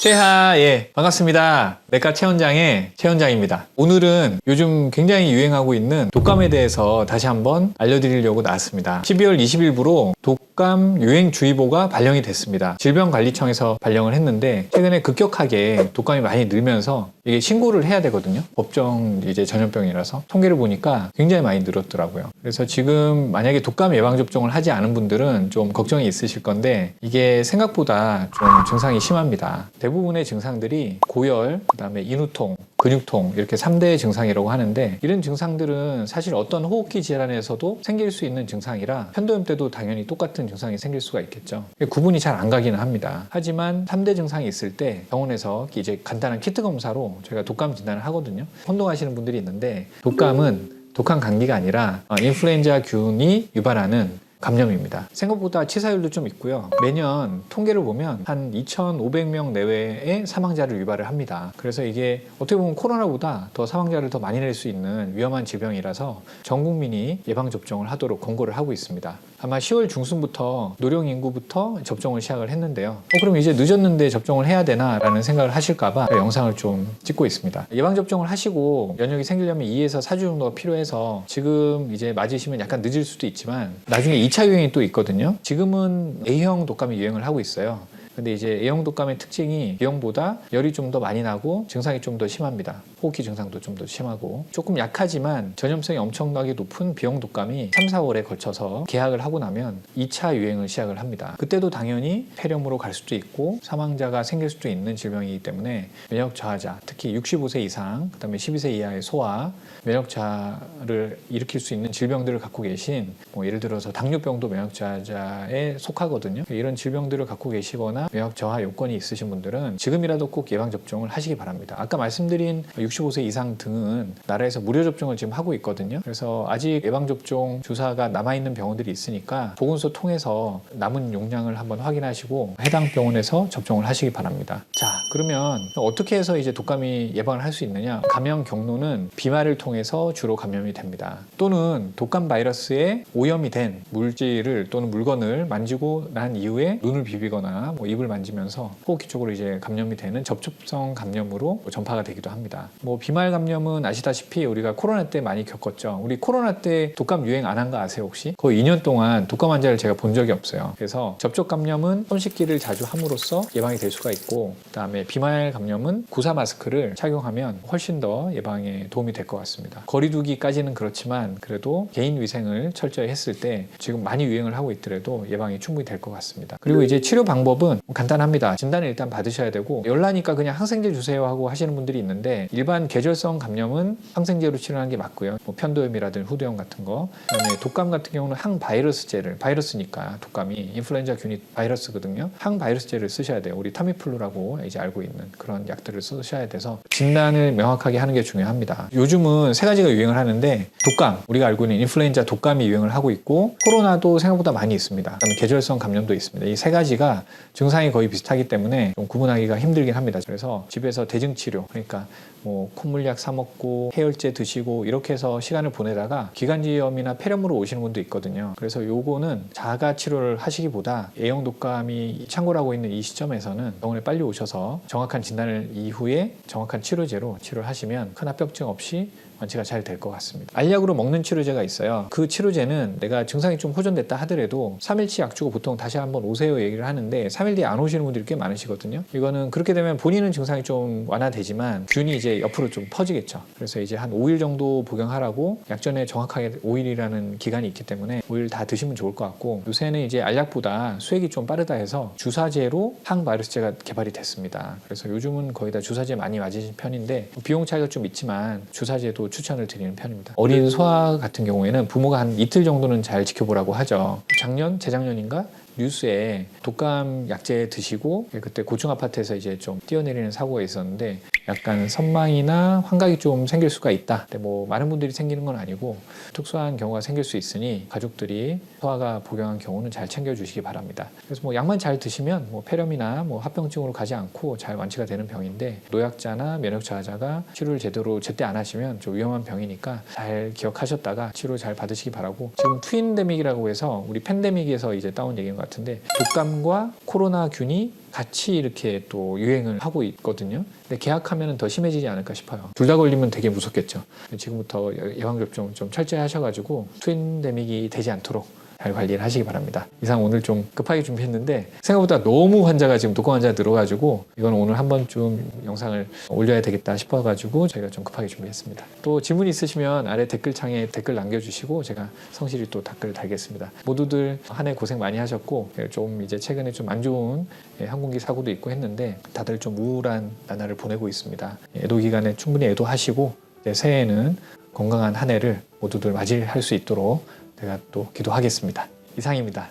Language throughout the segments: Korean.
최하, 예, 반갑습니다. 내과 최원장의 최원장입니다. 오늘은 요즘 굉장히 유행하고 있는 독감에 대해서 다시 한번 알려드리려고 나왔습니다. 12월 20일부로 독감 유행주의보가 발령이 됐습니다. 질병관리청에서 발령을 했는데 최근에 급격하게 독감이 많이 늘면서 이게 신고를 해야 되거든요. 법정 이제 전염병이라서 통계를 보니까 굉장히 많이 늘었더라고요. 그래서 지금 만약에 독감 예방접종을 하지 않은 분들은 좀 걱정이 있으실 건데 이게 생각보다 좀 증상이 심합니다. 대부분의 증상들이 고열, 그다음에 인후통, 근육통 이렇게 3대 증상이라고 하는데 이런 증상들은 사실 어떤 호흡기 질환에서도 생길 수 있는 증상이라 편도염 때도 당연히 똑같은 증상이 생길 수가 있겠죠. 구분이 잘 안 가기는 합니다. 하지만 3대 증상이 있을 때 병원에서 이제 간단한 키트 검사로 저희가 독감 진단을 하거든요. 혼동하시는 분들이 있는데 독감은 독한 감기가 아니라 어, 인플루엔자 균이 유발하는 감염입니다. 생각보다 치사율도 좀 있고요. 매년 통계를 보면 한 2,500명 내외의 사망자를 유발을 합니다. 그래서 이게 어떻게 보면 코로나보다 더 사망자를 더 많이 낼 수 있는 위험한 질병이라서 전 국민이 예방 접종을 하도록 권고를 하고 있습니다. 아마 10월 중순부터 노령 인구부터 접종을 시작을 했는데요. 어, 그럼 이제 늦었는데 접종을 해야 되나라는 생각을 하실까봐 영상을 좀 찍고 있습니다. 예방 접종을 하시고 면역이 생기려면 2에서 4주 정도가 필요해서 지금 이제 맞으시면 약간 늦을 수도 있지만 나중에 2차 유행이 또 있거든요. 지금은 A형 독감이 유행을 하고 있어요. 근데 이제 A형 독감의 특징이 B형보다 열이 좀 더 많이 나고 증상이 좀 더 심합니다. 호흡기 증상도 좀 더 심하고 조금 약하지만 전염성이 엄청나게 높은 B형 독감이 3, 4월에 걸쳐서 개학을 하고 나면 2차 유행을 시작을 합니다. 그때도 당연히 폐렴으로 갈 수도 있고 사망자가 생길 수도 있는 질병이기 때문에 면역 저하자, 특히 65세 이상, 그다음에 12세 이하의 소아, 면역 저하를 일으킬 수 있는 질병들을 갖고 계신 뭐 예를 들어서 당뇨병도 면역 저하자에 속하거든요. 이런 질병들을 갖고 계시거나 면역 저하 요건이 있으신 분들은 지금이라도 꼭 예방 접종을 하시기 바랍니다. 아까 말씀드린 65세 이상 등은 나라에서 무료 접종을 지금 하고 있거든요. 그래서 아직 예방 접종 주사가 남아 있는 병원들이 있으니까 보건소 통해서 남은 용량을 한번 확인하시고 해당 병원에서 접종을 하시기 바랍니다. 자, 그러면 어떻게 해서 이제 독감이 예방을 할 수 있느냐? 감염 경로는 비말을 통해서 주로 감염이 됩니다. 또는 독감 바이러스에 오염이 된 물질을 또는 물건을 만지고 난 이후에 눈을 비비거나 뭐 입을 만지면서 호흡기 쪽으로 이제 감염이 되는 접촉성 감염으로 전파가 되기도 합니다. 뭐 비말 감염은 아시다시피 우리가 코로나 때 많이 겪었죠. 우리 코로나 때 독감 유행 안 한 거 아세요 혹시? 거의 2년 동안 독감 환자를 제가 본 적이 없어요. 그래서 접촉 감염은 손 씻기를 자주 함으로써 예방이 될 수가 있고 그다음에 비말 감염은 구사 마스크를 착용하면 훨씬 더 예방에 도움이 될 것 같습니다. 거리두기까지는 그렇지만 그래도 개인 위생을 철저히 했을 때 지금 많이 유행을 하고 있더라도 예방이 충분히 될 것 같습니다. 그리고 이제 치료 방법은 간단합니다. 진단을 일단 받으셔야 되고 열나니까 그냥 항생제 주세요 하고 하시는 분들이 있는데 일반 계절성 감염은 항생제로 치료하는 게 맞고요. 뭐 편도염이라든 후두염 같은 거. 그다음에 독감 같은 경우는 항바이러스제를 바이러스니까 독감이 인플루엔자 균이 바이러스거든요. 항바이러스제를 쓰셔야 돼요. 우리 타미플루라고 이제 알고 있는 그런 약들을 쓰셔야 돼서 진단을 명확하게 하는 게 중요합니다. 요즘은 세 가지가 유행을 하는데 독감, 우리가 알고 있는 인플루엔자 독감이 유행을 하고 있고 코로나도 생각보다 많이 있습니다. 그다음에 계절성 감염도 있습니다. 이 세 가지가 증상 이 거의 비슷하기 때문에 좀 구분하기가 힘들긴 합니다. 그래서 집에서 대증 치료, 그러니까 뭐 콧물약 사 먹고 해열제 드시고 이렇게 해서 시간을 보내다가 기관지염이나 폐렴으로 오시는 분도 있거든요. 그래서 요거는 자가 치료를 하시기보다 A형 독감이 창궐하고 있는 이 시점에서는 병원에 빨리 오셔서 정확한 진단을 이후에 정확한 치료제로 치료를 하시면 큰 합병증 없이 완치가 잘 될 것 같습니다. 알약으로 먹는 치료제가 있어요. 그 치료제는 내가 증상이 좀 호전됐다 하더라도 3일치 약 주고 보통 다시 한번 오세요 얘기를 하는데 3일 뒤에 안 오시는 분들이 꽤 많으시거든요. 이거는 그렇게 되면 본인은 증상이 좀 완화되지만 균이 이제 옆으로 좀 퍼지겠죠. 그래서 이제 한 5일 정도 복용하라고 약전에 정확하게 5일이라는 기간이 있기 때문에 5일 다 드시면 좋을 것 같고 요새는 이제 알약보다 수액이 좀 빠르다 해서 주사제로 항바이러스제가 개발이 됐습니다. 그래서 요즘은 거의 다 주사제 많이 맞으신 편인데 비용 차이가 좀 있지만 주사제도 추천을 드리는 편입니다. 어린 소아 같은 경우에는 부모가 한 이틀 정도는 잘 지켜보라고 하죠. 작년, 재작년인가 뉴스에 독감 약제 드시고 그때 고층 아파트에서 이제 좀 뛰어내리는 사고가 있었는데 약간 선망이나 환각이 좀 생길 수가 있다. 근데 뭐 많은 분들이 생기는 건 아니고 특수한 경우가 생길 수 있으니 가족들이 소아가 복용한 경우는 잘 챙겨주시기 바랍니다. 그래서 뭐 약만 잘 드시면 뭐 폐렴이나 뭐 합병증으로 가지 않고 잘 완치가 되는 병인데 노약자나 면역 저하자가 치료를 제대로 제때 안 하시면 좀 위험한 병이니까 잘 기억하셨다가 치료 잘 받으시기 바라고 지금 트윈데믹이라고 해서 우리 팬데믹에서 이제 따온 얘기인 것 같은데 독감과 코로나 균이 같이 이렇게 또 유행을 하고 있거든요. 근데 계약하면 더 심해지지 않을까 싶어요. 둘 다 걸리면 되게 무섭겠죠. 지금부터 예방 접종 좀 철저히 하셔가지고 트윈데믹이 되지 않도록 잘 관리를 하시기 바랍니다. 이상 오늘 좀 급하게 준비했는데 생각보다 너무 환자가 지금 독감 환자가 늘어가지고 이건 오늘 한번 좀 영상을 올려야 되겠다 싶어가지고 저희가 좀 급하게 준비했습니다. 또 질문 있으시면 아래 댓글창에 댓글 남겨주시고 제가 성실히 또 댓글 달겠습니다. 모두들 한 해 고생 많이 하셨고 좀 이제 최근에 좀 안 좋은 예, 항공기 사고도 있고 했는데 다들 좀 우울한 나날을 보내고 있습니다. 애도 기간에 충분히 애도하시고 새해에는 건강한 한 해를 모두들 맞이할 수 있도록 제가 또 기도하겠습니다. 이상입니다.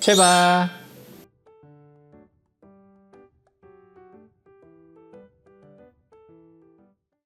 제발.